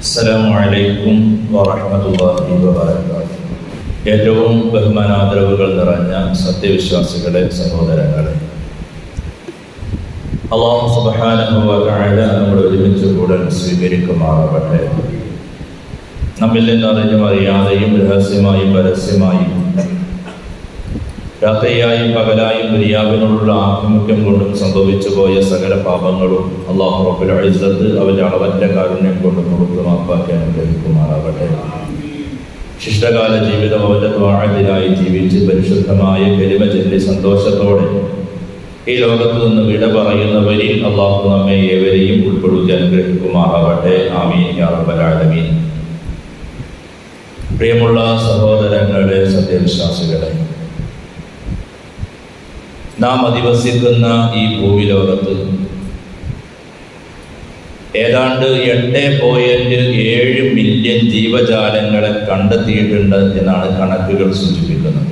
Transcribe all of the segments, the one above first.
അസ്സലാമു അലൈക്കും വറഹ്മത്തുള്ളാഹി വബറകാതുഹു. ഏറ്റവും ബഹുമാനാദരവുകൾ നിറഞ്ഞ സത്യവിശ്വാസികളെ സഹോദരങ്ങളെ. അള്ളാഹു സുബ്ഹാനഹു നമ്മുടെ ഒരുമിച്ച് കൂടെ സ്വീകരിക്കുമാറാവട്ടെ നമ്മിൽ നിന്ന് അറിഞ്ഞും അറിയാതെയും രഹസ്യമായും പരസ്യമായും രാത്രിയായും പകലായും ദുനിയാവിനോടുള്ള ആഭിമുഖ്യം കൊണ്ടും സംഭവിച്ചു പോയ സകല പാപങ്ങളും അള്ളാഹു റബ്ബുൽ ഇസ്സത്ത് അവന്റെ അളവറ്റ കാരുണ്യം കൊണ്ട് പുറത്തു മാപ്പാക്കി അനുഗ്രഹിക്കുമാറാവട്ടെ ശിഷ്ടകാല ജീവിതം അവന്റെ ദ്വാഴത്തിലായി ജീവിച്ച് പരിശുദ്ധമായ പെരുമ ചൊല്ലി സന്തോഷത്തോടെ ഈ ലോകത്ത് നിന്ന് വിട പറയുന്നവരിൽ അള്ളാഹു നമ്മെ ഏവരെയും ഉൾപ്പെടുത്തി അനുഗ്രഹിക്കുമാറാവട്ടെ ആമീൻ യാ റബ്ബൽ ആലമീൻ. പ്രിയമുള്ള സഹോദരങ്ങളെ സത്യവിശ്വാസികളെ നാം അധിവസിക്കുന്ന ഈ ഭൂമിലോകത്ത് ഏതാണ്ട് എട്ട് പോയിന്റ് ഏഴ് മില്യൺ ജീവജാലങ്ങളെ കണ്ടെത്തിയിട്ടുണ്ട് എന്നാണ് കണക്കുകൾ സൂചിപ്പിക്കുന്നത്.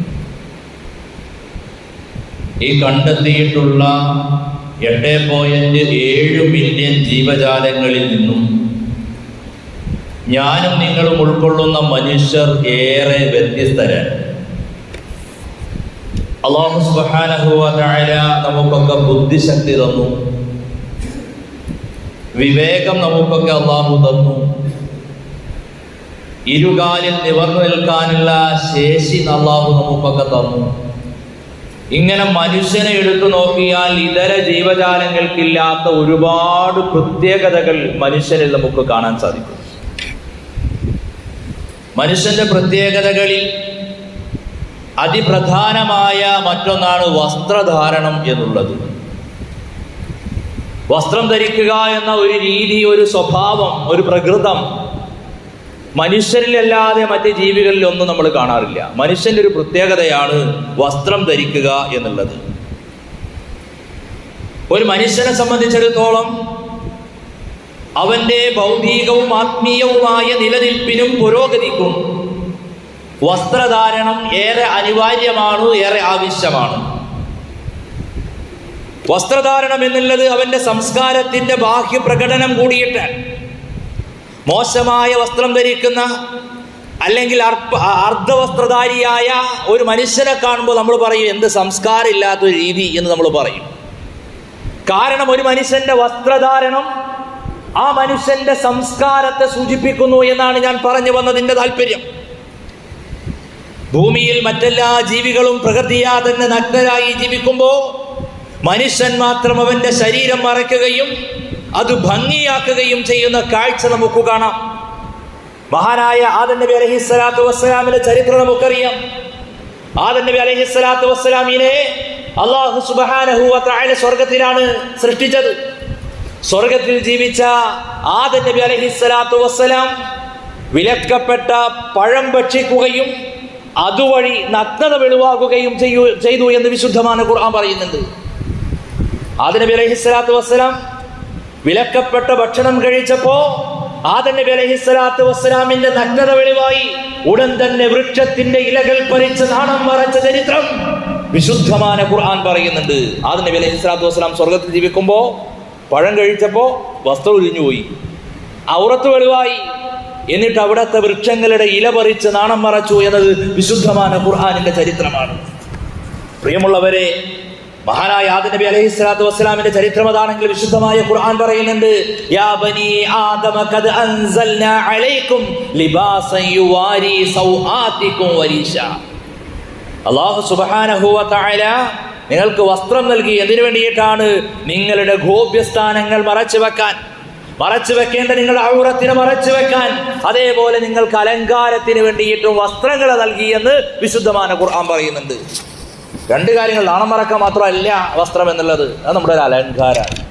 ഈ കണ്ടെത്തിയിട്ടുള്ള എട്ട് പോയിന്റ് ഏഴ് മില്യൺ ജീവജാലങ്ങളിൽ നിന്നും ഞാനും നിങ്ങളും ഉൾക്കൊള്ളുന്ന മനുഷ്യർ ഏറെ വ്യത്യസ്തരാണ്. അള്ളാഹു തആല നമുക്കൊക്കെ ബുദ്ധിശക്തി തന്നു. വിവേകം നമുക്കൊക്കെ അള്ളാഹു തന്നു. ഇരുകാലിൽ നിവർന്നു നിൽക്കാനുള്ള ശേഷി അള്ളാഹു നമുക്കൊക്കെ തന്നു. ഇങ്ങനെ മനുഷ്യനെ എടുത്തു നോക്കിയാൽ ഇതര ജീവജാലങ്ങൾക്കില്ലാത്ത ഒരുപാട് പ്രത്യേകതകൾ മനുഷ്യനിൽ നമുക്ക് കാണാൻ സാധിക്കും. മനുഷ്യന്റെ പ്രത്യേകതകളിൽ അതിപ്രധാനമായ മറ്റൊന്നാണ് വസ്ത്രധാരണം എന്നുള്ളത്. വസ്ത്രം ധരിക്കുക എന്ന ഒരു രീതി ഒരു സ്വഭാവം ഒരു പ്രകൃതം മനുഷ്യരിലല്ലാതെ മറ്റ് ജീവികളിൽ ഒന്നും നമ്മൾ കാണാറില്ല. മനുഷ്യന്റെ ഒരു പ്രത്യേകതയാണ് വസ്ത്രം ധരിക്കുക എന്നുള്ളത്. ഒരു മനുഷ്യനെ സംബന്ധിച്ചിടത്തോളം അവന്റെ ഭൗതികവും ആത്മീയവുമായ നിലനിൽപ്പിനും പുരോഗതിക്കും വസ്ത്രധാരണം ഏറെ അനിവാര്യമാണ് ഏറെ ആവശ്യമാണ്. വസ്ത്രധാരണം എന്നുള്ളത് അവന്റെ സംസ്കാരത്തിന്റെ ബാഹ്യ പ്രകടനം കൂടിയിട്ട് മോശമായ വസ്ത്രം ധരിക്കുന്ന അല്ലെങ്കിൽ അർപ്പ അർദ്ധവസ്ത്രധാരിയായ ഒരു മനുഷ്യനെ കാണുമ്പോൾ നമ്മൾ പറയും എന്ത് സംസ്കാരം ഇല്ലാത്ത രീതി എന്ന് നമ്മൾ പറയും. കാരണം ഒരു മനുഷ്യന്റെ വസ്ത്രധാരണം ആ മനുഷ്യന്റെ സംസ്കാരത്തെ സൂചിപ്പിക്കുന്നു എന്നാണ് ഞാൻ പറഞ്ഞു വന്നതിന്റെ താല്പര്യം. ഭൂമിയിൽ മറ്റെല്ലാ ജീവികളും പ്രകൃതിയാ തന്നെ നഗ്നരായി ജീവിക്കുമ്പോൾ മനുഷ്യൻ മാത്രം അവന്റെ ശരീരം മറയ്ക്കുകയും അത് ഭംഗിയാക്കുകയും ചെയ്യുന്ന കാഴ്ച നമുക്ക് കാണാം. മഹാനായ ആദൻ നബി അലഹി സ്വലാത്തു വസ്സലാമിന്റെ ചരിത്രം നമുക്കറിയാം. ആദൻ നബി അലഹി സ്വലാത്തു വസ്സലാമിനെ അള്ളാഹു സുബാനഹുല സ്വർഗത്തിലാണ് സൃഷ്ടിച്ചത്. സ്വർഗത്തിൽ ജീവിച്ച ആദൻ നബി അലഹി സ്വലാത്തു വസ്സലാം വിലക്കപ്പെട്ട പഴം ഭക്ഷിക്കുകയും അതുവഴി നഗ്നത വെളിവാകുകയും ചെയ്യൂ ചെയ്തു എന്ന് വിശുദ്ധമാണ് ഖുർആൻ പറയുന്നുണ്ട്. ആദൻ നബി അലൈഹി സ്വലാത്തു വസ്സലാം വിലക്കപ്പെട്ട ഭക്ഷണം കഴിച്ചപ്പോ ആദന നബി അലൈഹി സ്വലാത്തു വസ്സലാമിന്റെ നഗ്നത വെളിവായി ഉടൻ തന്നെ വൃക്ഷത്തിന്റെ ഇലകൾ പറിച്ച് നാണം മറച്ച ചരിത്രം വിശുദ്ധമായ ഖുർആൻ പറയുന്നുണ്ട്. ആദൻ നബി അലൈഹി സ്വലാത്തു വസ്സലാം സ്വർഗത്തിൽ ജീവിക്കുമ്പോൾ പഴം കഴിച്ചപ്പോൾ വസ്ത്രം ഉരിഞ്ഞുപോയി. ഔറത്ത് വെളിവായി. എന്നിട്ട് അവിടുത്തെ വൃക്ഷങ്ങളുടെ ഇല പറിച്ച് നാണം മറച്ചു എന്നത് വിശുദ്ധമായ ഖുർആാനിന്റെ ചരിത്രമാണ്. പ്രിയമുള്ളവരെ മഹാനായ ആദിനബി അലൈഹി സ്വലാത്തു വസ്സലാമിന്റെ ചരിത്രം അതാണെങ്കിൽ വിശുദ്ധമായ ഖുർആൻ പറയുന്നുണ്ട് യാ ബനി ആദമ അൻസൽനാ അലൈക്കും ലിബാസൻ യുവാരി അല്ലാഹു സുബ്ഹാനഹു നിങ്ങൾക്ക് വസ്ത്രം നൽകി എന്തിനു വേണ്ടിയിട്ടാണ് നിങ്ങളുടെ ഗോപ്യസ്ഥാനങ്ങൾ മറച്ചു വെക്കാൻ മറച്ചു വെക്കേണ്ട നിങ്ങളുടെ ഔറത്തിനെ മറച്ചു വെക്കാൻ. അതേപോലെ നിങ്ങൾക്ക് അലങ്കാരത്തിന് വേണ്ടിയിട്ടും വസ്ത്രങ്ങൾ നൽകിയെന്ന് വിശുദ്ധமான ഖുർആൻ പറയുന്നുണ്ട്. രണ്ട് കാര്യങ്ങൾ നാണം മറക്കാൻ മാത്രമല്ല വസ്ത്രം എന്നുള്ളത്. അത് നമ്മുടെ ഒരു അലങ്കാരമാണ്.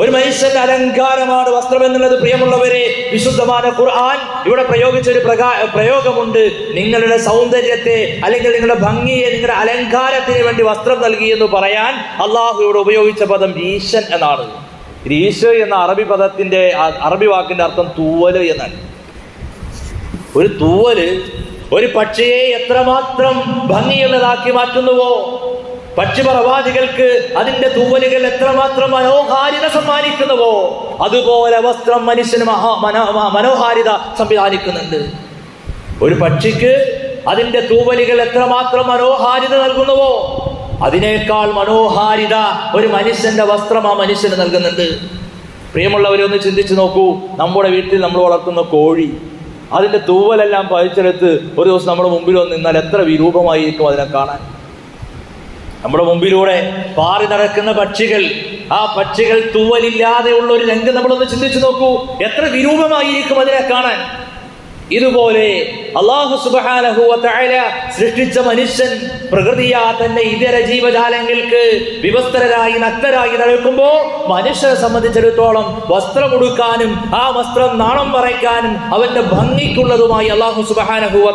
ഒരു മനുഷ്യന്റെ അലങ്കാരമാണ് വസ്ത്രം എന്നുള്ളത്. പ്രിയമുള്ളവരെ വിശുദ്ധമായ ഖുർആൻ ഇവിടെ പ്രയോഗിച്ച ഒരു പ്രകാ പ്രയോഗമുണ്ട്. നിങ്ങളുടെ സൗന്ദര്യത്തെ അല്ലെങ്കിൽ നിങ്ങളുടെ ഭംഗിയെ നിങ്ങളുടെ അലങ്കാരത്തിന് വേണ്ടി വസ്ത്രം നൽകി എന്ന് പറയാൻ അള്ളാഹു ഇവിടെ ഉപയോഗിച്ച പദം ഈശൻ എന്നാണ്. രീശ് എന്ന അറബി പദത്തിന്റെ അറബി വാക്കിന്റെ അർത്ഥം തൂവൽ എന്നാണ്. ഒരു തൂവൽ ഒരു പക്ഷിയെ എത്രമാത്രം ഭംഗിയുള്ളതാക്കി മാറ്റുന്നുവോ? പക്ഷിപറവാദികൾക്ക് അതിന്റെ തൂവലുകൾ എത്രമാത്രം മനോഹാരിത സമ്മാനിക്കുന്നുവോ? അതുപോലെ വസ്ത്രം മനുഷ്യന് മഹാ മനോ മനോഹാരിത സംവിധാനിക്കുന്നുണ്ട്. ഒരു പക്ഷിക്ക് അതിന്റെ തൂവലുകൾ എത്രമാത്രം മനോഹാരിത നൽകുന്നുവോ? അതിനേക്കാൾ മനോഹാരിത ഒരു മനുഷ്യന്റെ വസ്ത്രം ആ മനുഷ്യന് നൽകുന്നുണ്ട്. പ്രിയമുള്ളവരെ ഒന്ന് ചിന്തിച്ചു നോക്കൂ. നമ്മുടെ വീട്ടിൽ നമ്മൾ വളർത്തുന്ന കോഴി അതിന്റെ തൂവലെല്ലാം പഴിച്ചെടുത്ത് ഒരു ദിവസം നമ്മുടെ മുമ്പിൽ വന്ന് നിന്നാൽ എത്ര വിരൂപമായിരിക്കും അതിനെ കാണാൻ. നമ്മുടെ മുമ്പിലൂടെ പാറി നടക്കുന്ന പക്ഷികൾ ആ പക്ഷികൾ തൂവലില്ലാതെ ഉള്ള ഒരു രംഗം നമ്മളൊന്ന് ചിന്തിച്ചു നോക്കൂ. എത്ര വിരൂപമായിരിക്കും അതിനെ കാണാൻ. ഇതുപോലെ അള്ളാഹു സുബാനഹുല സൃഷ്ടിച്ച മനുഷ്യൻ പ്രകൃതിയാ തന്നെ ഇതര ജീവജാലങ്ങൾക്ക് വിവസ്ത്രരായി നഗ്നരായി നടക്കുമ്പോ മനുഷ്യരെ സംബന്ധിച്ചിടത്തോളം വസ്ത്രം കൊടുക്കാനും ആ വസ്ത്രം നാണം മറയ്ക്കാനും അവന്റെ ഭംഗിക്കുള്ളതുമായി അള്ളാഹു സുബാനഹുവ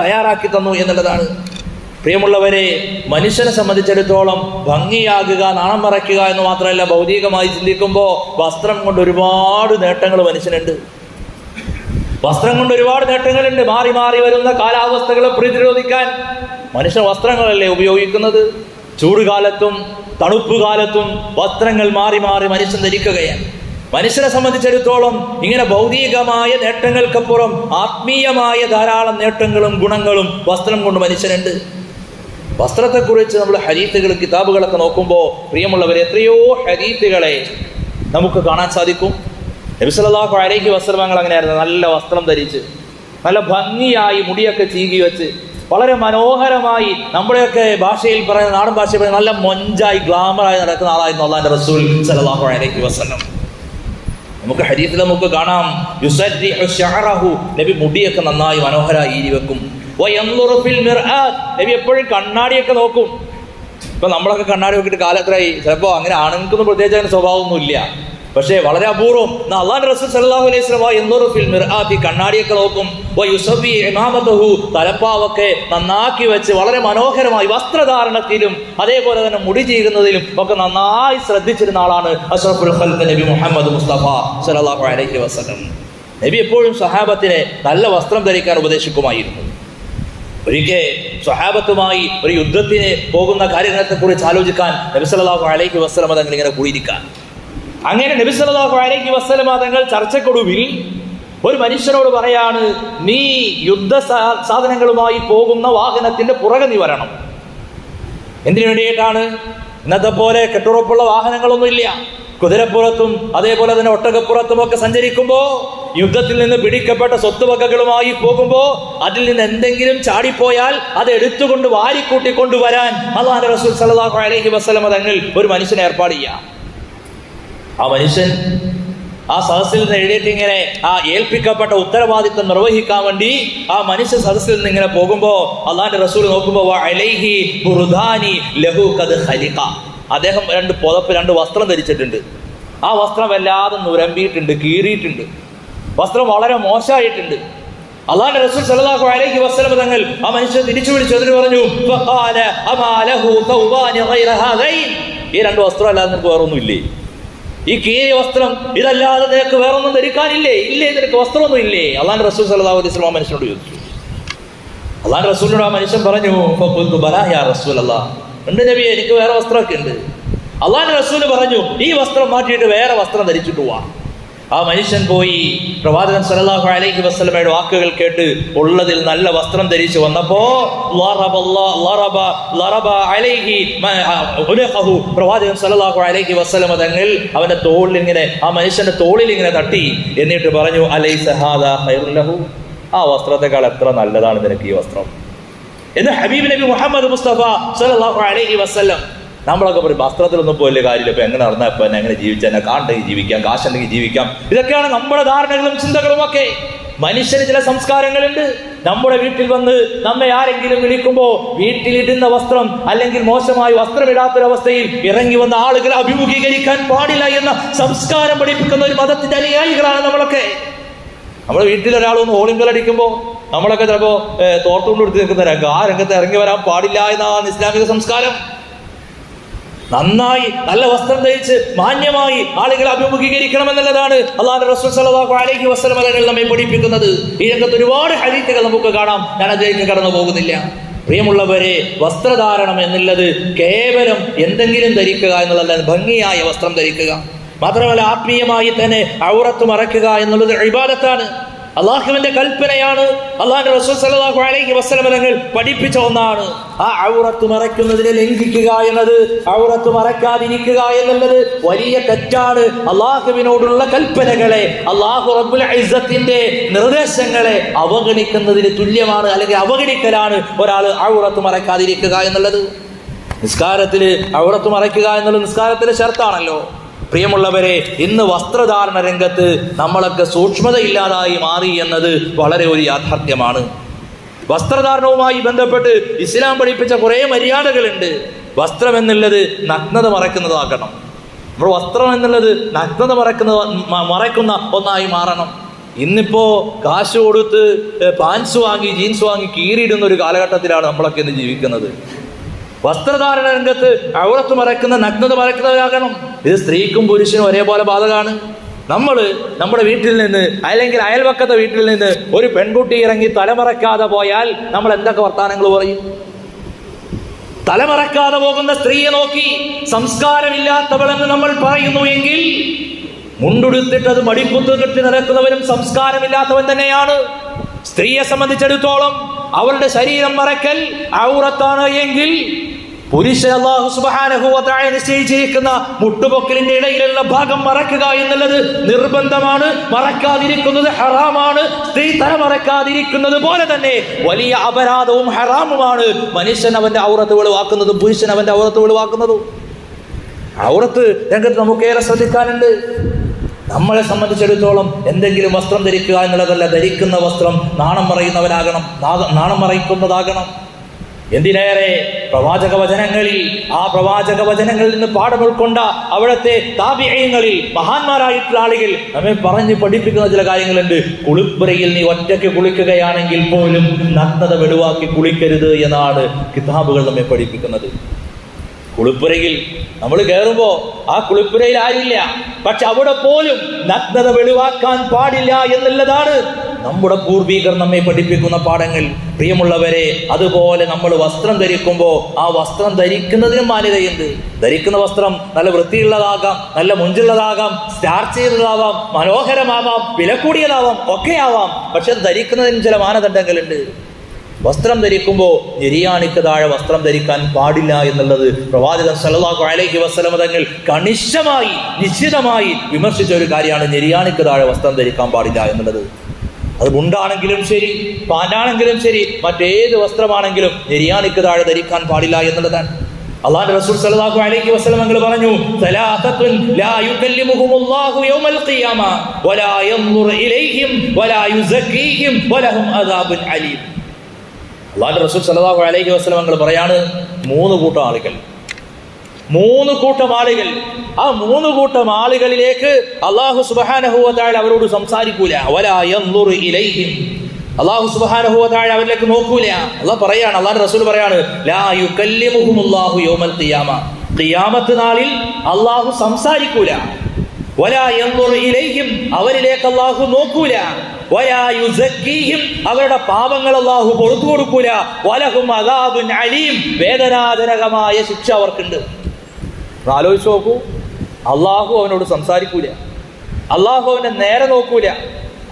തയ്യാറാക്കി തന്നു എന്നുള്ളതാണ്. പ്രിയമുള്ളവരെ മനുഷ്യനെ സംബന്ധിച്ചിടത്തോളം ഭംഗിയാകുക നാണം മറയ്ക്കുക എന്ന് മാത്രമല്ല ഭൗതികമായി ചിന്തിക്കുമ്പോൾ വസ്ത്രം കൊണ്ട് ഒരുപാട് നേട്ടങ്ങൾ മനുഷ്യനുണ്ട്. വസ്ത്രം കൊണ്ട് ഒരുപാട് നേട്ടങ്ങളുണ്ട്. മാറി മാറി വരുന്ന കാലാവസ്ഥകളെ പ്രതിരോധിക്കാൻ മനുഷ്യ വസ്ത്രങ്ങളല്ലേ ഉപയോഗിക്കുന്നത്? ചൂടുകാലത്തും തണുപ്പ് കാലത്തും വസ്ത്രങ്ങൾ മാറി മാറി മനുഷ്യൻ ധരിക്കുകയാണ്. മനുഷ്യനെ സംബന്ധിച്ചിടത്തോളം ഇങ്ങനെ ഭൗതികമായ നേട്ടങ്ങൾക്കപ്പുറം ആത്മീയമായ ധാരാളം നേട്ടങ്ങളും ഗുണങ്ങളും വസ്ത്രം കൊണ്ട് മനുഷ്യനുണ്ട്. വസ്ത്രത്തെക്കുറിച്ച് നമ്മൾ ഹരീത്തുകൾ കിതാബുകളൊക്കെ നോക്കുമ്പോൾ പ്രിയമുള്ളവർ എത്രയോ ഹരീത്തുകളെ നമുക്ക് കാണാൻ സാധിക്കും. നബിസലാഹു അലൈഹി വസ്ത്രമങ്ങൾ അങ്ങനെയായിരുന്നു. നല്ല വസ്ത്രം ധരിച്ച് നല്ല ഭംഗിയായി മുടിയൊക്കെ ചീകി വെച്ച് വളരെ മനോഹരമായി നമ്മുടെയൊക്കെ ഭാഷയിൽ പറയുന്ന നാടൻ ഭാഷയിൽ പറയുന്ന നല്ല മൊഞ്ചായി ഗ്ലാമറായി നടക്കുന്ന ആളായിരുന്നു അള്ളാന്റെ റസൂൽ സലാഹു അലൈഹി വസ്ലം നമുക്ക് ഹരീഫിൽ നമുക്ക് കാണാം. നബി മുടിയൊക്കെ നന്നായി മനോഹരമായി ഈരി വെക്കും. നബി എപ്പോഴും കണ്ണാടിയൊക്കെ നോക്കും. ഇപ്പൊ നമ്മളൊക്കെ കണ്ണാടി നോക്കിയിട്ട് കാലത്രയായി? ചിലപ്പോ അങ്ങനെ ആണുങ്ങൾക്കൊന്നും പ്രത്യേകിച്ച് അങ്ങനെ സ്വഭാവമൊന്നുമില്ല. പക്ഷേ വളരെ അപൂർവം റസൂൽ അലൈഹി മിർആത്തി കണ്ണാടിയൊക്കെ നോക്കും. തലപ്പാവൊക്കെ നന്നാക്കി വെച്ച് വളരെ മനോഹരമായി വസ്ത്രധാരണത്തിലും അതേപോലെ തന്നെ മുടി ചെയ്യുന്നതിലും ഒക്കെ നന്നായി ശ്രദ്ധിച്ചിരുന്ന ആളാണ് നബി മുഹമ്മദ് മുസ്തഫ സല്ലല്ലാഹു അലൈഹി വസല്ലം. നബി എപ്പോഴും സഹാബത്തിനെ നല്ല വസ്ത്രം ധരിക്കാൻ ഉപദേശിക്കുമായിരുന്നു. ഒരിക്കൽ സ്വഹാബത്തുമായി ഒരു യുദ്ധത്തിന് പോകുന്ന കാര്യങ്ങളെക്കുറിച്ച് ആലോചിക്കാൻ നബി സല്ലല്ലാഹു അലൈഹി വസല്ലം തങ്ങൾ ഇങ്ങനെ കൂടിയിരിക്കാൻ. അങ്ങനെ നബി സല്ലല്ലാഹു അലൈഹി വസല്ലം തങ്ങൾ ചർച്ചക്കൊടുവിൽ ഒരു മനുഷ്യനോട് പറയാണ് നീ യുദ്ധ സാധനങ്ങളുമായി പോകുന്ന വാഹനത്തിന്റെ പുറകെ നീ വരണം. എന്തിനു വേണ്ടിയിട്ടാണ്? ഇന്നത്തെ പോലെ കെട്ടുറപ്പുള്ള വാഹനങ്ങളൊന്നുമില്ല കുതിരപ്പുറത്തും അതേപോലെ തന്നെ ഒട്ടകപ്പുറത്തും ഒക്കെ സഞ്ചരിക്കുമ്പോൾ യുദ്ധത്തിൽ നിന്ന് പിടിക്കപ്പെട്ട സ്വത്തുവകകളുമായി പോകുമ്പോൾ അതിൽ നിന്ന് എന്തെങ്കിലും ചാടിപ്പോയാൽ അത് എടുത്തുകൊണ്ട് വാരിക്കൂട്ടിക്കൊണ്ടുവരാൻ അള്ളാഹ് റസൂൽ സല്ലല്ലാഹു അലൈഹി വസല്ലമ തങ്ങൾ ഒരു മനുഷ്യനെ ഏർപ്പാട് ചെയ്യാം. ആ മനുഷ്യൻ ആ സദസ്സിൽ നിന്ന് എഴുതിയിട്ട് ഇങ്ങനെ ആ ഏൽപ്പിക്കപ്പെട്ട ഉത്തരവാദിത്വം നിർവഹിക്കാൻ വേണ്ടി ആ മനുഷ്യ സദസ്സിൽ നിന്ന് ഇങ്ങനെ പോകുമ്പോ അള്ളാന്റെ റസൂൽ നോക്കുമ്പോ. അദ്ദേഹം രണ്ട് പുതപ്പ് രണ്ട് വസ്ത്രം ധരിച്ചിട്ടുണ്ട്. ആ വസ്ത്രം വല്ലാതെ നുരമ്പിയിട്ടുണ്ട് കീറിയിട്ടുണ്ട്. വസ്ത്രം വളരെ മോശമായിട്ടുണ്ട്. അള്ളാന്റെ റസൂൽ സല്ലല്ലാഹു അലൈഹി വസല്ലം തങ്ങൾ ആ മനുഷ്യൻ തിരിച്ചു വിളിച്ചു. അതിന് പറഞ്ഞു? ഈ രണ്ട് വസ്ത്രം അല്ലാതെ നിനക്ക് വേറൊന്നും ഇല്ലേ ഈ കീറിയ വസ്ത്രം ഇതല്ലാതെ നിനക്ക് വേറൊന്നും ധരിക്കാനില്ലേ? ഇല്ലേ? നിനക്ക് വസ്ത്രമൊന്നും ഇല്ലേ? അള്ളാൻ റസൂൽ സല്ലല്ലാഹു അലൈഹി ആ മനുഷ്യനോട് ചോദിച്ചു. അള്ളാൻ റസൂലിനോട് ആ മനുഷ്യൻ പറഞ്ഞു "ഫഖുൽതു ബലാ യാ റസൂൽ അല്ലാ ഉണ്ട് നബി എനിക്ക് വേറെ വസ്ത്രമൊക്കെ ഉണ്ട്. അള്ളാൻ റസൂൽ പറഞ്ഞു ഈ വസ്ത്രം മാറ്റിയിട്ട് വേറെ വസ്ത്രം ധരിച്ചിട്ട് പോവാ. ആ മനുഷ്യൻ പോയി പ്രവാചകൻ സല്ലല്ലാഹു അലൈഹി വസ്ലമയുടെ വാക്കുകൾ കേട്ട് ഉള്ളതിൽ നല്ല വസ്ത്രം ധരിച്ചു വന്നപ്പോ പ്രവാചകൻ സല്ലല്ലാഹു അലൈഹി വസ്ലമ തങ്ങൾ അവന്റെ തോളിൽ ഇങ്ങനെ ആ മനുഷ്യന്റെ തോളിൽ ഇങ്ങനെ തട്ടി എന്നിട്ട് പറഞ്ഞു അലൈ ഹാദാ ഖൈറുൻ ലഹു. ആ വസ്ത്രത്തെക്കാൾ എത്ര നല്ലതാണ് നിനക്ക് ഈ വസ്ത്രം? എന്ന് ഹബീബ് നബി മുഹമ്മദ് മുസ്തഫ സല്ലല്ലാഹു അലൈഹി വസല്ലം നമ്മളൊക്കെ പറയും വസ്ത്രത്തിലൊന്നും പോയില്ല കാര്യമില്ല. ഇപ്പൊ എങ്ങനെ നടന്നാൽ ഇപ്പൊ എങ്ങനെ ജീവിച്ചാൽ എന്നെ കാണ്ടെങ്കിൽ ജീവിക്കാം കാശുണ്ടെങ്കിൽ ജീവിക്കാം. ഇതൊക്കെയാണ് നമ്മുടെ ധാരണകളും ചിന്തകളും ഒക്കെ. മനുഷ്യന് ചില സംസ്കാരങ്ങളുണ്ട്. നമ്മുടെ വീട്ടിൽ വന്ന് നമ്മെ ആരെങ്കിലും വിളിക്കുമ്പോൾ വീട്ടിലിടുന്ന വസ്ത്രം അല്ലെങ്കിൽ മോശമായി വസ്ത്രമിടാത്തൊരവസ്ഥയിൽ ഇറങ്ങി വന്ന ആളുകളെ അഭിമുഖീകരിക്കാൻ പാടില്ല എന്ന സംസ്കാരം പഠിപ്പിക്കുന്ന ഒരു മതത്തിന്റെ അനുയായികളാണ് നമ്മളൊക്കെ. നമ്മുടെ വീട്ടിൽ ഒരാളൊന്ന് ഹോളിംഗൽ അടിക്കുമ്പോൾ നമ്മളൊക്കെ ചിലപ്പോൾ തോർത്തുകൊണ്ട് എടുത്ത് നിൽക്കുന്ന രംഗം ആ രംഗത്ത് ഇറങ്ങി വരാൻ പാടില്ല എന്നാണ് ഇസ്ലാമിക സംസ്കാരം. നന്നായി നല്ല വസ്ത്രം ധരിച്ച് മാന്യമായി ആളുകളെ അഭിമുഖീകരിക്കണം എന്നുള്ളതാണ് അള്ളാഹു റസൂൽ അലൈഹി നമ്മെ പഠിപ്പിക്കുന്നത്. ഈ രംഗത്ത് ഒരുപാട് ഹരീത്തുകൾ നമുക്ക് കാണാം. ഞാൻ അതിലേക്ക് കടന്നു പോകുന്നില്ല. പ്രിയമുള്ളവരെ വസ്ത്രധാരണം എന്നുള്ളത് കേവലം എന്തെങ്കിലും ധരിക്കുക എന്നുള്ളതല്ല ഭംഗിയായ വസ്ത്രം ധരിക്കുക. മാത്രമല്ല ആത്മീയമായി തന്നെ ഔറത്ത് മറയ്ക്കുക എന്നുള്ളത് ഇബാദത്താണ്. അള്ളാഹുവിന്റെ കൽപ്പനയാണ്. സല്ലല്ലാഹു അലൈഹി പഠിപ്പിച്ച ഒന്നാണ്. ആ ഔറത്ത് മറയ്ക്കുന്നതിനെ ലംഘിക്കുക എന്നത് ഔറത്ത് മറക്കാതിരിക്കുക എന്നുള്ളത് വലിയ തെറ്റാണ്. അള്ളാഹുവിനോടുള്ള കൽപ്പനകളെ അള്ളാഹു റബ്ബുൽ ഇസ്സത്തിന്റെ നിർദ്ദേശങ്ങളെ അവഗണിക്കുന്നതിന് തുല്യമാണ് അല്ലെങ്കിൽ അവഗണിക്കലാണ് ഒരാൾ ഔറത്ത് മറക്കാതിരിക്കുക എന്നുള്ളത്. നിസ്കാരത്തിൽ ഔറത്ത് മറയ്ക്കുക എന്നുള്ളത് നിസ്കാരത്തിലെ ഷർത്താണല്ലോ. പ്രിയമുള്ളവരെ ഇന്ന് വസ്ത്രധാരണ രംഗത്ത് നമ്മളൊക്കെ സൂക്ഷ്മതയില്ലാതായി മാറി എന്നത് വളരെ ഒരു യാഥാർത്ഥ്യമാണ്. വസ്ത്രധാരണവുമായി ബന്ധപ്പെട്ട് ഇസ്ലാം പഠിപ്പിച്ച കുറേ മര്യാദകളുണ്ട്. വസ്ത്രം എന്നുള്ളത് നഗ്നത മറക്കുന്നതാക്കണം നമ്മൾ വസ്ത്രം എന്നുള്ളത് നഗ്നത മറക്കുന്ന മറക്കുന്ന ഒന്നായി മാറണം. ഇന്നിപ്പോ കാശ് കൊടുത്ത് പാൻസ് വാങ്ങി ജീൻസ് വാങ്ങി കീറിയിടുന്ന ഒരു കാലഘട്ടത്തിലാണ് നമ്മളൊക്കെ ഇന്ന് ജീവിക്കുന്നത്. വസ്ത്രധാരണ രംഗത്ത് ഔറത്ത് മറക്കുന്ന നഗ്നത മറക്കുന്നവരാകണം. ഇത് സ്ത്രീക്കും പുരുഷനും ഒരേപോലെ ബാധകമാണ് നമ്മൾ നമ്മുടെ വീട്ടിൽ നിന്ന് അല്ലെങ്കിൽ അയൽവക്കത്തെ വീട്ടിൽ നിന്ന് ഒരു പെൺകുട്ടി ഇറങ്ങി തലമറക്കാതെ പോയാൽ നമ്മൾ എന്തൊക്കെ വർത്തമാനങ്ങൾ പറയും? തലമറക്കാതെ പോകുന്ന സ്ത്രീയെ നോക്കി സംസ്കാരമില്ലാത്തവളെന്ന് നമ്മൾ പറയുന്നു എങ്കിൽ മുണ്ടുടുത്തിട്ട് അത് മടിക്കുത്ത് കെട്ടി നടക്കുന്നവരും സംസ്കാരമില്ലാത്തവൻ തന്നെയാണ്. സ്ത്രീയെ സംബന്ധിച്ചിടത്തോളം അവളുടെ ശരീരം മറക്കൽ ഔറത്താണ് എങ്കിൽ പുരുഷൻ അള്ളാഹു സുബാനഹുവായ നിശ്ചയിച്ചിരിക്കുന്ന മുട്ടുപൊക്കലിന്റെ ഇടയിലുള്ള ഭാഗം മറക്കുക എന്നുള്ളത് നിർബന്ധമാണ് മറക്കാതിരിക്കുന്നത് ഹറാമാണ് സ്ത്രീ തല മറക്കാതിരിക്കുന്നത് പോലെ തന്നെ വലിയ അപരാധവും ഹറാമുമാണ്. മനുഷ്യൻ അവന്റെ ഔറത്ത് വെളിവാക്കുന്നതും പുരുഷൻ അവന്റെ ഔറത്ത് വെളിവാക്കുന്നതും. ഔറത്ത് രംഗത്ത് നമുക്കേറെ ശ്രദ്ധിക്കാനുണ്ട്. നമ്മളെ സംബന്ധിച്ചിടത്തോളം എന്തെങ്കിലും വസ്ത്രം ധരിക്കുക എന്നുള്ളതല്ല ധരിക്കുന്ന വസ്ത്രം നാണം മറയുന്നവരാകണം നാണം മറയ്ക്കുന്നതാകണം. എന്തിനേറെ പ്രവാചക വചനങ്ങളിൽ ആ പ്രവാചക വചനങ്ങളിൽ നിന്ന് പാഠം ഉൾക്കൊണ്ട അവിടുത്തെ താപിയങ്ങളിൽ മഹാന്മാരായിട്ടുള്ള ആളുകൾ നമ്മെ പറഞ്ഞ് പഠിപ്പിക്കുന്ന ചില കാര്യങ്ങളുണ്ട്. കുളിപ്പുരയിൽ നീ ഒറ്റയ്ക്ക് കുളിക്കുകയാണെങ്കിൽ പോലും നഗ്നത വെളിവാക്കി കുളിക്കരുത് എന്നാണ് കിതാബുകൾ നമ്മെ പഠിപ്പിക്കുന്നത്. കുളിപ്പുരയിൽ നമ്മൾ കയറുമ്പോ ആ കുളിപ്പുരയിൽ ആരില്ല. പക്ഷെ അവിടെ പോലും നഗ്നത വെളിവാക്കാൻ പാടില്ല എന്നുള്ളതാണ് നമ്മുടെ പൂർവീകർ നമ്മെ പഠിപ്പിക്കുന്ന പാഠങ്ങൾ. പ്രിയമുള്ളവരെ അതുപോലെ നമ്മൾ വസ്ത്രം ധരിക്കുമ്പോൾ ആ വസ്ത്രം ധരിക്കുന്നതിനും മാന്യതയുണ്ട്. ധരിക്കുന്ന വസ്ത്രം നല്ല വൃത്തിയുള്ളതാകാം നല്ല മുഞ്ചുള്ളതാകാം സ്റ്റാർച്ച് ചെയ്തതാവാം മനോഹരമാവാം വില കൂടിയതാവാം ഒക്കെ ആവാം പക്ഷെ ധരിക്കുന്നതിന് ചില മാനദണ്ഡങ്ങളുണ്ട്. വസ്ത്രം ധരിക്കുമ്പോൾ ഞെരിയാണിക്ക് താഴെ വസ്ത്രം ധരിക്കാൻ പാടില്ല എന്നുള്ളത് പ്രവാചകൻ സല്ലല്ലാഹു അലൈഹി വസല്ലമ തങ്ങൾ കണിശമായി നിശ്ചിതമായി വിമർശിച്ച ഒരു കാര്യമാണ് ഞെരിയാണിക്ക് താഴെ വസ്ത്രം ധരിക്കാൻ പാടില്ല എന്നുള്ളത്. അത് മുണ്ടാണെങ്കിലും ശരി പാനാണെങ്കിലും ശരി മറ്റേത് വസ്ത്രമാണെങ്കിലും നിര്യാണിക്ക് താഴെ ധരിക്കാൻ പാടില്ല എന്നുള്ളതാണ്. അള്ളാഹുന്റെ റസൂൽ സല്ലല്ലാഹു അലൈഹി വസല്ലം പറഞ്ഞു ലാ യൗമൽ ഖിയാമ വലാ ഇലൈഹിം വലാ അലീം. റസൂൽ സല്ലല്ലാഹു അലൈഹി വസല്ലം പറയാണ് മൂന്ന് കൂട്ടം ആളുകൾ. മൂന്ന് കൂട്ടം ആളുകൾ. ആ മൂന്ന് കൂട്ടം ആളുകളിലേക്ക് അള്ളാഹു തആല അവരോട് സംസാരിക്കൂല. ഇലൈഹിം. അള്ളാഹു തആല അവരിലേക്ക് നോക്കൂല. അള്ളാഹ് പറയാണ് അള്ളാഹുന്റെ റസൂൽ പറയാണ് ലാ യൗമൽ ഖിയാമ. ഖിയാമത്ത് നാളിൽ അള്ളാഹു സംസാരിക്കൂല. വലാ ഇലൈഹിം അവരിലേക്ക് അള്ളാഹു നോക്കൂല. അവരുടെ പാപങ്ങൾ അള്ളാഹു പുറത്തു കൊടുക്കൂല. വലഹും അലീം വേദനാജനകമായ ശിക്ഷ അവർക്കുണ്ട്. ആലോചിച്ച് നോക്കൂ. അള്ളാഹു അവനോട് സംസാരിക്കൂല. അള്ളാഹു അവന്റെ നേരെ നോക്കൂല.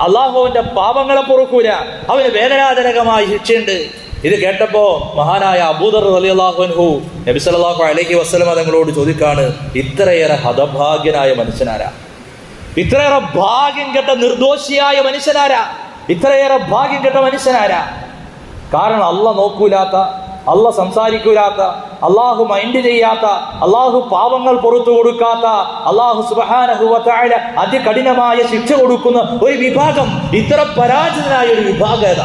അള്ളാഹു അവന്റെ പാപങ്ങളെ പൊറുക്കൂല. അവന് വേദനാജനകമായ ശിക്ഷയുണ്ട്. ഇത് കേട്ടപ്പോ മഹാനായ അബൂദർ അലി അള്ളാഹുൻഹു നബി അലൈഹി വസ്ലം തങ്ങളോട് ചോദിക്കാണ് ഇത്രയേറെ ഹതഭാഗ്യനായ മനുഷ്യനാരാ? ഇത്രയേറെ ഭാഗ്യം കെട്ട നിർദോഷിയായ മനുഷ്യനാരാ? ഇത്രയേറെ ഭാഗ്യം കെട്ട മനുഷ്യനാരാ? കാരണം അല്ല നോക്കൂലാത്ത അല്ല സംസാരിക്കൂലാത്ത അള്ളാഹു മൈൻഡ് ചെയ്യാത്ത അള്ളാഹു പാവങ്ങൾ പുറത്തു കൊടുക്കാത്ത അള്ളാഹു സുബാനഹുല അതികഠിനമായ ശിക്ഷ കൊടുക്കുന്ന ഒരു വിഭാഗം ഇത്ര പരാജിതനായ ഒരു വിഭാഗം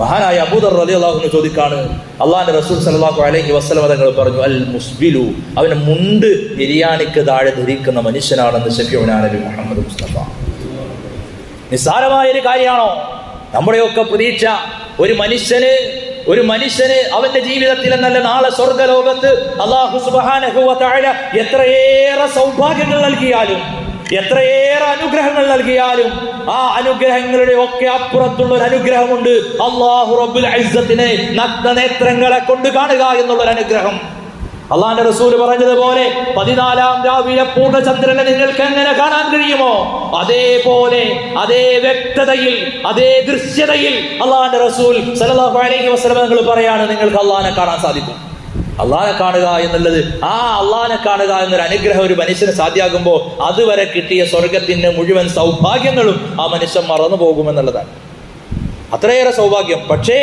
മഹാനായ അബൂദർ അള്ളാഹുവിന് ചോദിക്കാണ് അള്ളാഹിന്റെ റസൂൽ സല്ലല്ലാഹു അലൈഹി വസല്ലം തങ്ങൾ പറഞ്ഞു അൽ മുസ്ബിലു അവന് മുണ്ട് ബിരിയാണിക്ക് താഴെ ധരിക്കുന്ന മനുഷ്യനാണെന്ന് ഷഫിയുനാ നബി മുഹമ്മദ് മുസ്തഫ. നിസ്സാരമായ ഒരു കാര്യമാണോ? നമ്മുടെയൊക്കെ പ്രതീക്ഷ ഒരു മനുഷ്യന് ഒരു മനുഷ്യന് അവന്റെ ജീവിതത്തിൽ നല്ല നാളെ സ്വർഗലോകത്ത് അള്ളാഹു തആല എത്രയേറെ സൗഭാഗ്യങ്ങൾ നൽകിയാലും എത്രയേറെ അനുഗ്രഹങ്ങൾ നൽകിയാലും ആ അനുഗ്രഹങ്ങളുടെ ഒക്കെ അപ്പുറത്തുള്ള ഒരു അനുഗ്രഹമുണ്ട്. അള്ളാഹു റബുൽ ഇസ്സത്തിനെ നഗ്ന നേത്രങ്ങളെ കൊണ്ട് കാണുക എന്നുള്ള ഒരു അനുഗ്രഹം. അള്ളാന്റെ റസൂൽ പറഞ്ഞതുപോലെ പതിനാലാം രാവിലെ പൂർണചന്ദ്രനെ നിങ്ങൾക്ക് എങ്ങനെ കാണാൻ കഴിയുമോ? അതേപോലെ അതേ വ്യക്തതയിൽ അതേ ദൃശ്യതയിൽ അള്ളാന്റെ റസൂൽ സല്ലല്ലാഹു അലൈഹി പറയാണ് നിങ്ങൾക്ക് അള്ളാനെ കാണാൻ സാധിക്കും. അള്ളാനെ കാണുക എന്നുള്ളത് ആ അള്ളാനെ കാണുക എന്നൊരു അനുഗ്രഹം ഒരു മനുഷ്യന് സാധ്യമാകുമ്പോൾ അതുവരെ കിട്ടിയ സ്വർഗത്തിന്റെ മുഴുവൻ സൗഭാഗ്യങ്ങളും ആ മനുഷ്യൻ മറന്നു പോകുമെന്നുള്ളതാണ് അത്രയേറെ സൗഭാഗ്യം. പക്ഷേ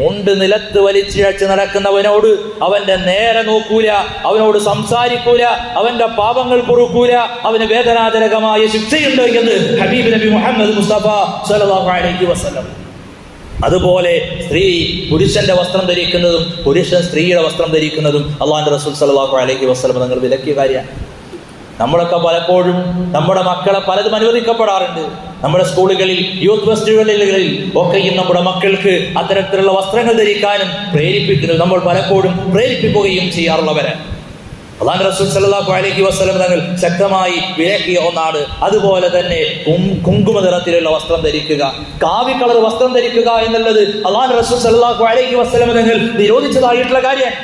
മുണ്ട് നിലത്ത് വലിച്ചിഴച്ച് നടക്കുന്നവനോട് അവന്റെ നേരെ നോക്കൂല അവനോട് സംസാരിക്കൂല അവന്റെ പാപങ്ങൾ പൊറുക്കൂല അവന് വേദനാജനകമായ ശിക്ഷയുണ്ട് എന്ന് ഹബീബ് നബി മുഹമ്മദ് മുസ്തഫ സല്ലല്ലാഹു അലൈഹി വസല്ലം. അതുപോലെ സ്ത്രീ പുരുഷന്റെ വസ്ത്രം ധരിക്കുന്നതും പുരുഷൻ സ്ത്രീയുടെ വസ്ത്രം ധരിക്കുന്നതും അള്ളാഹിന്റെ റസൂൽ സലഹു അലൈഹി വസ്ലം നിങ്ങൾ വിലക്കിയ കാര്യമാണ്. നമ്മളൊക്കെ പലപ്പോഴും നമ്മുടെ മക്കളെ പലതും അനുവദിക്കപ്പെടാറുണ്ട്. നമ്മുടെ സ്കൂളുകളിൽ യൂത്ത് ഫെസ്റ്റിവലുകളിൽ ഒക്കെയും നമ്മുടെ മക്കൾക്ക് അത്തരത്തിലുള്ള വസ്ത്രങ്ങൾ ധരിക്കാനും പ്രേരിപ്പിക്കുന്നത് നമ്മൾ പലപ്പോഴും പ്രേരിപ്പിക്കുകയും ചെയ്യാറുള്ളവരാണ് അതാണ് റസൂൽ സല്ലല്ലാഹു അലൈഹി വസല്ലം തങ്ങൾ ശക്തമായി വിലക്കിയ ഒന്നാണ്. അതുപോലെ തന്നെ കുങ്കുമ നിറത്തിലുള്ള വസ്ത്രം ധരിക്കുക. കാവി കളർ വസ്ത്രം ധരിക്കുക എന്നുള്ളത് അതാണ് റസൂൽ സല്ലല്ലാഹു അലൈഹി വസല്ലം തങ്ങൾ നിരോധിച്ചതായിട്ടുള്ള കാര്യം.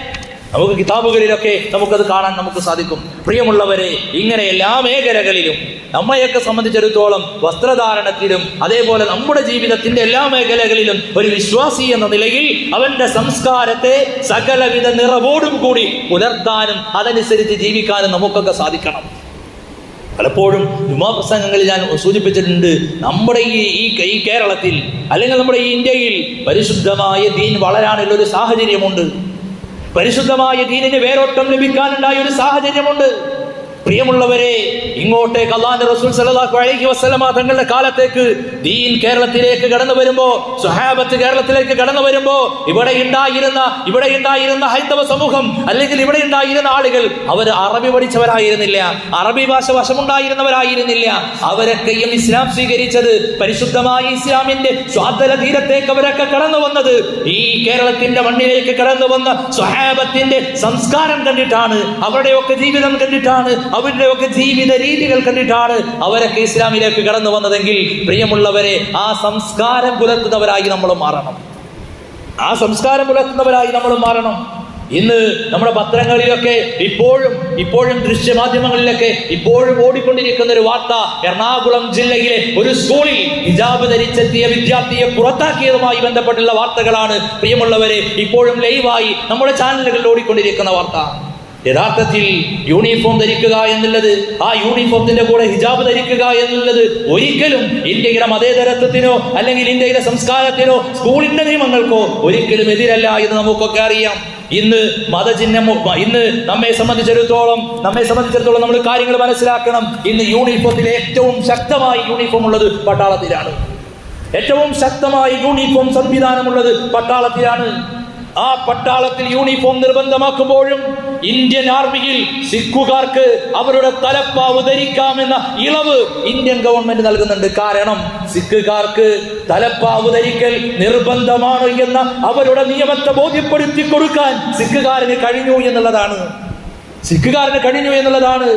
നമുക്ക് കിതാബുകളിലൊക്കെ നമുക്കത് കാണാൻ നമുക്ക് സാധിക്കും. പ്രിയമുള്ളവരെ ഇങ്ങനെ എല്ലാ മേഖലകളിലും നമ്മയൊക്കെ സംബന്ധിച്ചിടത്തോളം വസ്ത്രധാരണത്തിലും അതേപോലെ നമ്മുടെ ജീവിതത്തിന്റെ എല്ലാ മേഖലകളിലും ഒരു വിശ്വാസി എന്ന നിലയിൽ അവന്റെ സംസ്കാരത്തെ സകലവിധ നിറവോടും കൂടി പുലർത്താനും അതനുസരിച്ച് ജീവിക്കാനും നമുക്കൊക്കെ സാധിക്കണം. പലപ്പോഴും ജുമാ പ്രസംഗങ്ങളിൽ ഞാൻ സൂചിപ്പിച്ചിട്ടുണ്ട് നമ്മുടെ ഈ ഈ കേരളത്തിൽ അല്ലെങ്കിൽ നമ്മുടെ ഈ ഇന്ത്യയിൽ പരിശുദ്ധമായ ദീൻ വളരാനുള്ള ഒരു സാഹചര്യമുണ്ട്. പരിശുദ്ധമായ ദീനിന് വേരോട്ടം ലഭിക്കാനുണ്ടായ ഒരു സാഹചര്യമുണ്ട്. പ്രിയമുള്ളവരെ ഇങ്ങോട്ടേക്ക് അള്ളാന്റെ റസൂൽ സല്ലല്ലാഹു അലൈഹി വസ്ലമ തങ്ങളുടെ കാലത്തേക്ക് ദീൻ കേരളത്തിലേക്ക് കടന്നു വരുമ്പോ സുഹാബത്ത് കേരളത്തിലേക്ക് കടന്നു വരുമ്പോ ഇവിടെ ഉണ്ടായിരുന്ന ഇവിടെ ഉണ്ടായിരുന്ന ഹൈന്ദവ സമൂഹം അല്ലെങ്കിൽ ഇവിടെ ഉണ്ടായിരുന്ന ആളുകൾ അവർ അറബി പഠിച്ചവരായിരുന്നില്ല അറബി ഭാഷ വശമുണ്ടായിരുന്നവരായിരുന്നില്ല. അവരൊക്കെയും ഇസ്ലാം സ്വീകരിച്ചത് പരിശുദ്ധമായ ഇസ്ലാമിന്റെ സ്വാതല തീരത്തേക്ക് അവരൊക്കെ കടന്നു വന്നത്. ഈ കേരളത്തിന്റെ മണ്ണിലേക്ക് കടന്നു വന്ന സുഹാബത്തിന്റെ സംസ്കാരം കണ്ടിട്ടാണ് അവരുടെയൊക്കെ ജീവിതം കണ്ടിട്ടാണ് അവരുടെയൊക്കെ ജീവിത രീതികൾ കണ്ടിട്ടാണ് അവരൊക്കെ ഇസ്ലാമിലേക്ക് കടന്നു വന്നതെങ്കിൽ പ്രിയമുള്ളവരെ ആ സംസ്കാരം പുലർത്തുന്നവരായി നമ്മൾ മാറണം. ആ സംസ്കാരം പുലർത്തുന്നവരായി നമ്മൾ മാറണം. ഇന്ന് നമ്മുടെ പത്രങ്ങളിലൊക്കെ ഇപ്പോഴും ഇപ്പോഴും ദൃശ്യമാധ്യമങ്ങളിലൊക്കെ ഇപ്പോഴും ഓടിക്കൊണ്ടിരിക്കുന്ന ഒരു വാർത്ത എറണാകുളം ജില്ലയിലെ ഒരു സ്കൂളിൽ ഹിജാബ് ധരിച്ചെത്തിയ വിദ്യാർത്ഥിയെ പുറത്താക്കിയതുമായി ബന്ധപ്പെട്ടുള്ള വാർത്തകളാണ് പ്രിയമുള്ളവരെ ഇപ്പോഴും ലൈവായി നമ്മുടെ ചാനലുകളിൽ ഓടിക്കൊണ്ടിരിക്കുന്ന വാർത്ത. യഥാർത്ഥത്തിൽ യൂണിഫോം ധരിക്കുക എന്നുള്ളത് ആ യൂണിഫോമത്തിന്റെ കൂടെ ഹിജാബ് ധരിക്കുക എന്നുള്ളത് ഒരിക്കലും ഇന്ത്യയുടെ മതേതരത്വത്തിനോ അല്ലെങ്കിൽ ഇന്ത്യയുടെ സംസ്കാരത്തിനോ സ്കൂളിന്റെ നിയമങ്ങൾക്കോ ഒരിക്കലും എതിരല്ല എന്ന് നമുക്കൊക്കെ അറിയാം. ഇന്ന് മതചിഹ്നം ഇന്ന് നമ്മെ സംബന്ധിച്ചിടത്തോളം നമ്മെ സംബന്ധിച്ചിടത്തോളം നമ്മൾ കാര്യങ്ങൾ മനസ്സിലാക്കണം. ഇന്ന് യൂണിഫോമിൽ ഏറ്റവും ശക്തമായി യൂണിഫോം ഉള്ളത് പട്ടാളത്തിലാണ്. ഏറ്റവും ശക്തമായി യൂണിഫോം സംവിധാനമുള്ളത് പട്ടാളത്തിലാണ്. ആ പട്ടാളത്തിൽ യൂണിഫോം നിർബന്ധമാക്കുമ്പോഴും ഇന്ത്യൻ ആർമിയിൽ സിഖുകാർക്ക് അവരുടെ തലപ്പാവ് ധരിക്കാമെന്ന ഇളവ് ഇന്ത്യൻ ഗവൺമെന്റ് നൽകുന്നുണ്ട്. കാരണം സിഖുകാർക്ക് തലപ്പാവ് ധരിക്കൽ നിർബന്ധമാണ് എന്ന അവരുടെ നിയമത്തെ ബോധ്യപ്പെടുത്തി കൊടുക്കാൻ സിഖുകാരന് കഴിഞ്ഞു എന്നുള്ളതാണ്. സിഖുകാരന് കഴിഞ്ഞു എന്നുള്ളതാണ്.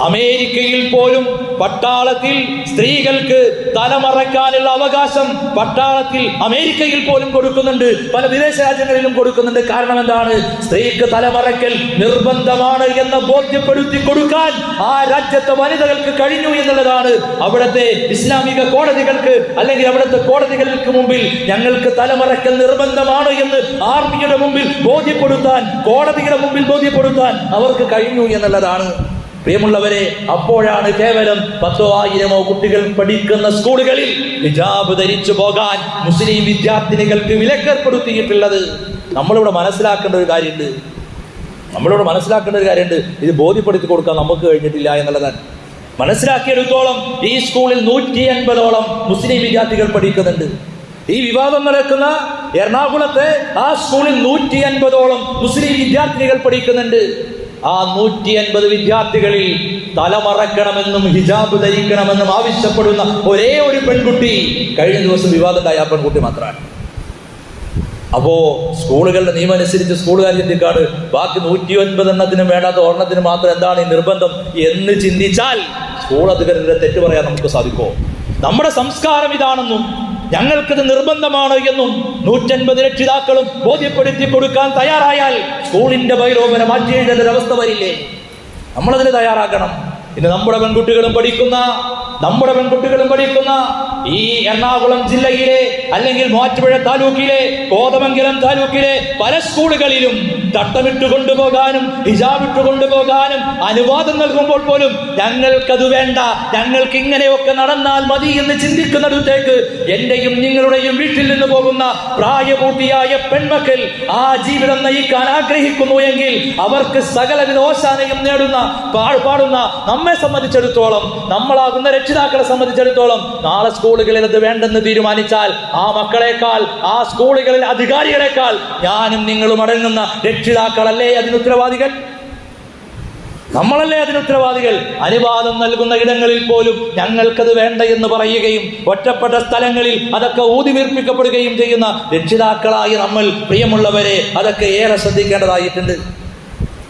അമേരിക്കയിൽ പോലും പട്ടാളത്തിൽ സ്ത്രീകൾക്ക് തലമറക്കാനുള്ള അവകാശം പട്ടാളത്തിൽ അമേരിക്കയിൽ പോലും കൊടുക്കുന്നുണ്ട്. പല വിദേശ രാജ്യങ്ങളിലും കൊടുക്കുന്നുണ്ട്. കാരണം എന്താണ്? സ്ത്രീക്ക് തലമറക്കൽ നിർബന്ധമാണ് എന്ന് ബോധ്യപ്പെടുത്തി കൊടുക്കാൻ ആ രാജ്യത്തെ വനിതകൾക്ക് കഴിഞ്ഞു എന്നുള്ളതാണ് അവിടുത്തെ ഇസ്ലാമിക കോടതികൾക്ക് അല്ലെങ്കിൽ അവിടുത്തെ കോടതികൾക്ക് മുമ്പിൽ ഞങ്ങൾക്ക് തലമറക്കൽ നിർബന്ധമാണ് എന്ന് ആർമിയുടെ മുമ്പിൽ ബോധ്യപ്പെടുത്താൻ കോടതിയുടെ മുമ്പിൽ ബോധ്യപ്പെടുത്താൻ അവർക്ക് കഴിഞ്ഞു എന്നുള്ളതാണ് പ്രിയമുള്ളവരെ അപ്പോഴാണ് കേവലം പത്തോ ആയിരമോ കുട്ടികൾ പഠിക്കുന്ന സ്കൂളുകളിൽ ഹിജാബ് ധരിച്ചു പോകാൻ മുസ്ലിം വിദ്യാർത്ഥിനികൾക്ക് വിലക്കേർപ്പെടുത്തിയിട്ടുള്ളത്. നമ്മളിവിടെ മനസ്സിലാക്കേണ്ട ഒരു കാര്യമുണ്ട്. നമ്മളിവിടെ മനസ്സിലാക്കേണ്ട ഒരു കാര്യമുണ്ട്. ഇത് ബോധ്യപ്പെടുത്തി കൊടുക്കാൻ നമുക്ക് കഴിഞ്ഞിട്ടില്ല എന്നുള്ളതാണ്. മനസ്സിലാക്കിയെടുത്തോളം ഈ സ്കൂളിൽ നൂറ്റി അൻപതോളം മുസ്ലിം വിദ്യാർത്ഥികൾ പഠിക്കുന്നുണ്ട്. ഈ വിവാദം നടക്കുന്ന എറണാകുളത്തെ ആ സ്കൂളിൽ നൂറ്റി അൻപതോളം മുസ്ലിം വിദ്യാർത്ഥിനികൾ പഠിക്കുന്നുണ്ട്. ആ നൂറ്റി അൻപത് വിദ്യാർത്ഥികളിൽ തലമറക്കണമെന്നും ഹിജാബ് ധരിക്കണമെന്നും ആവശ്യപ്പെടുന്ന ഒരേ ഒരു പെൺകുട്ടി കഴിഞ്ഞ ദിവസം വിവാദമുണ്ടായ ആ പെൺകുട്ടി മാത്രമാണ്. അപ്പോ സ്കൂളുകളുടെ നിയമം അനുസരിച്ച് സ്കൂളുകാർ ചിന്തിക്കാട് ബാക്കി നൂറ്റി ഒൻപത് എണ്ണത്തിനും വേണ്ടാത്ത ഒരെണ്ണത്തിന് മാത്രം എന്താണ് ഈ നിർബന്ധം എന്ന് ചിന്തിച്ചാൽ സ്കൂൾ അധികൃതരെ തെറ്റ് പറയാൻ നമുക്ക് സാധിക്കുമോ? നമ്മുടെ സംസ്കാരം ഇതാണെന്നും ഞങ്ങൾക്കിത് നിർബന്ധമാണ് എന്നും നൂറ്റൻപത് രക്ഷിതാക്കളും ബോധ്യപ്പെടുത്തി കൊടുക്കാൻ തയ്യാറായാൽ സ്കൂളിന്റെ ബൈലോപന മാറ്റേണ്ടതൊരവസ്ഥ വരില്ലേ? നമ്മളതിന് തയ്യാറാക്കണം ഇന്ന് നമ്മുടെ പെൺകുട്ടികളും പഠിക്കുന്ന നമ്മുടെ പെൺകുട്ടികളും പഠിക്കുന്ന ഈ എറണാകുളം ജില്ലയിലെ അല്ലെങ്കിൽ മൂവാറ്റുപുഴ താലൂക്കിലെ കോതമംഗലം താലൂക്കിലെ പല സ്കൂളുകളിലും തട്ടമിട്ട് കൊണ്ടുപോകാനും ഹിജാബിട്ട് കൊണ്ടുപോകാനും അനുവാദം നൽകുമ്പോൾ പോലും ഞങ്ങൾക്കത് വേണ്ട. ഞങ്ങൾക്ക് ഇങ്ങനെയൊക്കെ നടന്നാൽ മതി എന്ന് ചിന്തിക്കുന്നിടത്തേക്ക് എന്റെയും നിങ്ങളുടെയും വീട്ടിൽ നിന്ന് പോകുന്ന പ്രായപൂർത്തിയായ പെൺമക്കൾ ആ ജീവിതം നയിക്കാൻ ആഗ്രഹിക്കുന്നു എങ്കിൽ അവർക്ക് സകല ഓശാനയും നേടുന്ന പാടുന്ന നമ്മെ സംബന്ധിച്ചിടത്തോളം നമ്മളാകുന്ന രക്ഷിതാക്കളെ സംബന്ധിച്ചിടത്തോളം നാളെ സ്കൂളുകളിൽ അത് വേണ്ടെന്ന് തീരുമാനിച്ചാൽ ആ മക്കളെക്കാൾ ആ സ്കൂളുകളിൽ അധികാരികളെക്കാൾ ഞാനും നിങ്ങളും അടങ്ങുന്ന രക്ഷിതാക്കളല്ലേ അതിന് ഉത്തരവാദികൾ? നമ്മളല്ലേ അതിന് ഉത്തരവാദികൾ? അനുവാദം നൽകുന്ന ഇടങ്ങളിൽ പോലും ഞങ്ങൾക്കത് വേണ്ട എന്ന് പറയുകയും ഒറ്റപ്പെട്ട സ്ഥലങ്ങളിൽ അതൊക്കെ ഊതിവീർപ്പിക്കപ്പെടുകയും ചെയ്യുന്ന രക്ഷിതാക്കളായി നമ്മൾ പ്രിയമുള്ളവരെ അതൊക്കെ ഏറെ ശ്രദ്ധിക്കേണ്ടതായിട്ടുണ്ട്.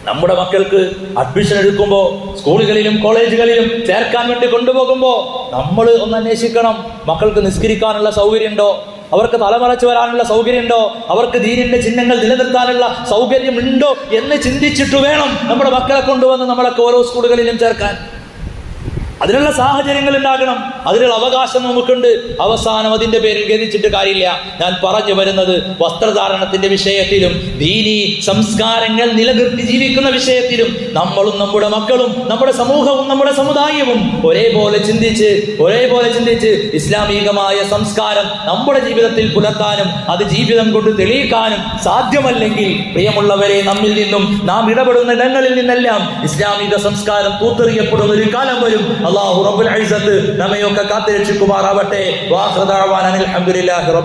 നമ്മുടെ മക്കൾക്ക് അഡ്മിഷൻ എടുക്കുമ്പോൾ സ്കൂളുകളിലും കോളേജുകളിലും ചേർക്കാൻ വേണ്ടി കൊണ്ടുപോകുമ്പോൾ നമ്മൾ ഒന്ന് അന്വേഷിക്കണം. മക്കൾക്ക് നിസ്കരിക്കാനുള്ള സൗകര്യമുണ്ടോ? അവർക്ക് തലമറച്ചു വരാനുള്ള സൗകര്യമുണ്ടോ? അവർക്ക് ദീനിന്റെ ചിഹ്നങ്ങൾ നിലനിർത്താനുള്ള സൗകര്യമുണ്ടോ എന്ന് ചിന്തിച്ചിട്ട് വേണം നമ്മുടെ മക്കളെ കൊണ്ടുവന്ന് നമ്മളൊക്കെ ഓരോ സ്കൂളുകളിലും ചേർക്കാൻ. അതിനുള്ള സാഹചര്യങ്ങൾ ഉണ്ടാകണം. അതിനുള്ള അവകാശം നമുക്കുണ്ട്. അവസാനം അതിന്റെ പേരിൽ ഗതിച്ചിട്ട് കാര്യമില്ല. ഞാൻ പറഞ്ഞു വരുന്നത് വസ്ത്രധാരണത്തിന്റെ വിഷയത്തിലും ദീനി സംസ്കാരങ്ങൾ നിലനിർത്തി ജീവിക്കുന്ന വിഷയത്തിലും നമ്മളും നമ്മുടെ മക്കളും നമ്മുടെ സമൂഹവും നമ്മുടെ സമുദായവും ഒരേപോലെ ചിന്തിച്ച് ഒരേപോലെ ചിന്തിച്ച് ഇസ്ലാമികമായ സംസ്കാരം നമ്മുടെ ജീവിതത്തിൽ പുലർത്താനും അത് ജീവിതം കൊണ്ട് തെളിയിക്കാനും സാധ്യമല്ലെങ്കിൽ പ്രിയമുള്ളവരെ നമ്മിൽ നിന്നും നാം ഇടപെടുന്ന ഇടങ്ങളിൽ നിന്നെല്ലാം ഇസ്ലാമിക സംസ്കാരം തൂത്തെറിയപ്പെടുന്ന ഒരു കാലം വരും. അള്ളാഹു റബ്ബുൽ നമ്മയൊക്കെ കാത്തുരക്ഷിക്കുമാറാവട്ടെ. വാഹൃദാവാൻ അനിൽ റബ്ബിൽ